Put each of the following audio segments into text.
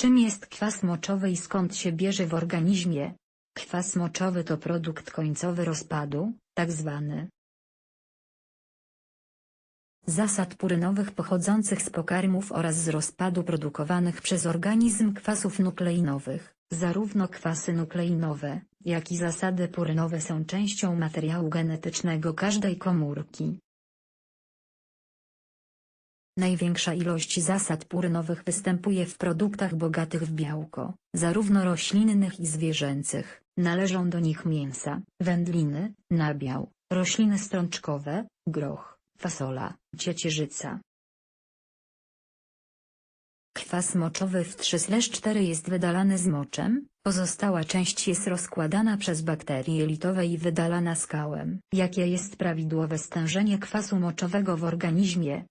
Czym jest kwas moczowy i skąd się bierze w organizmie? Kwas moczowy to produkt końcowy rozpadu, tak zwany zasad purynowych pochodzących z pokarmów oraz z rozpadu produkowanych przez organizm kwasów nukleinowych. Zarówno kwasy nukleinowe, jak i zasady purynowe są częścią materiału genetycznego każdej komórki. Największa ilość zasad purynowych występuje w produktach bogatych w białko, zarówno roślinnych i zwierzęcych. Należą do nich mięsa, wędliny, nabiał, rośliny strączkowe, groch, fasola, ciecierzyca. Kwas moczowy w 3-4 jest wydalany z moczem, pozostała część jest rozkładana przez bakterie litowe i wydalana skałem. Jakie jest prawidłowe stężenie kwasu moczowego w organizmie?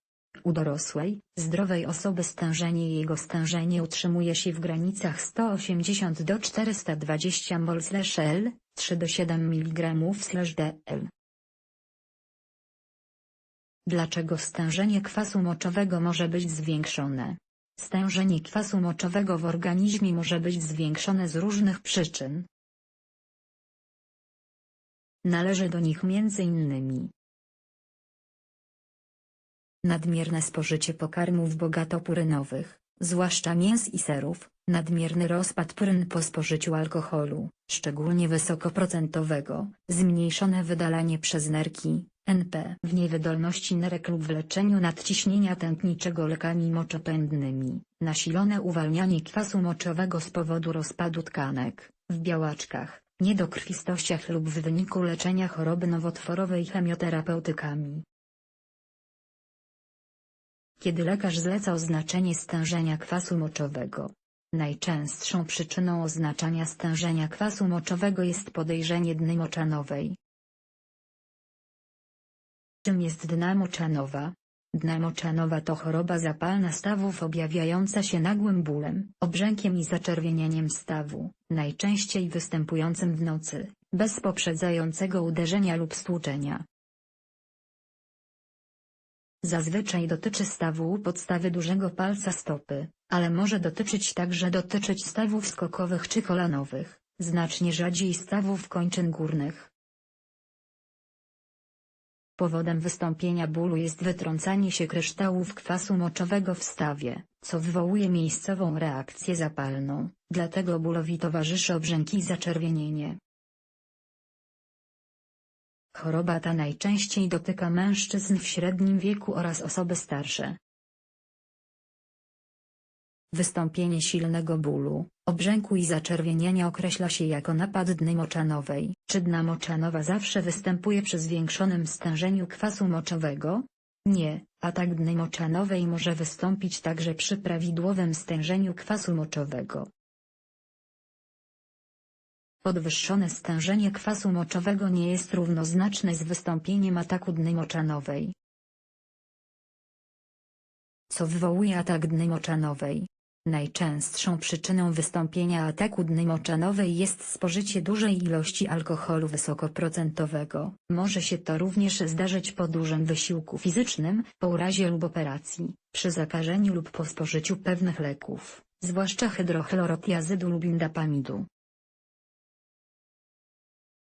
U dorosłej, zdrowej osoby stężenie jego stężenie utrzymuje się w granicach 180 do 420 mol/L, 3 do 7 mg/dl. Dlaczego stężenie kwasu moczowego może być zwiększone? Stężenie kwasu moczowego w organizmie może być zwiększone z różnych przyczyn. Należy do nich m.in. Nadmierne spożycie pokarmów bogatopurynowych, zwłaszcza mięs i serów, nadmierny rozpad pryn po spożyciu alkoholu, szczególnie wysokoprocentowego, zmniejszone wydalanie przez nerki, NP w niewydolności nerek lub w leczeniu nadciśnienia tętniczego lekami moczopędnymi, nasilone uwalnianie kwasu moczowego z powodu rozpadu tkanek, w białaczkach, niedokrwistościach lub w wyniku leczenia choroby nowotworowej chemioterapeutykami. Kiedy lekarz zleca oznaczenie stężenia kwasu moczowego. Najczęstszą przyczyną oznaczania stężenia kwasu moczowego jest podejrzenie dny moczanowej. Czym jest dna moczanowa? Dna moczanowa to choroba zapalna stawów objawiająca się nagłym bólem, obrzękiem i zaczerwienieniem stawu, najczęściej występującym w nocy, bez poprzedzającego uderzenia lub stłuczenia. Zazwyczaj dotyczy stawu u podstawy dużego palca stopy, ale może dotyczyć także dotyczyć stawów skokowych czy kolanowych, znacznie rzadziej stawów kończyn górnych. Powodem wystąpienia bólu jest wytrącanie się kryształów kwasu moczowego w stawie, co wywołuje miejscową reakcję zapalną, dlatego bólowi towarzyszy obrzęki i zaczerwienienie. Choroba ta najczęściej dotyka mężczyzn w średnim wieku oraz osoby starsze. Wystąpienie silnego bólu, obrzęku i zaczerwienienia określa się jako napad dny moczanowej. Czy dna moczanowa zawsze występuje przy zwiększonym stężeniu kwasu moczowego? Nie, atak dny moczanowej może wystąpić także przy prawidłowym stężeniu kwasu moczowego. Podwyższone stężenie kwasu moczowego nie jest równoznaczne z wystąpieniem ataku dny moczanowej. Co wywołuje atak dny moczanowej? Najczęstszą przyczyną wystąpienia ataku dny moczanowej jest spożycie dużej ilości alkoholu wysokoprocentowego. Może się to również zdarzyć po dużym wysiłku fizycznym, po urazie lub operacji, przy zakażeniu lub po spożyciu pewnych leków, zwłaszcza hydrochlorotiazydu lub indapamidu.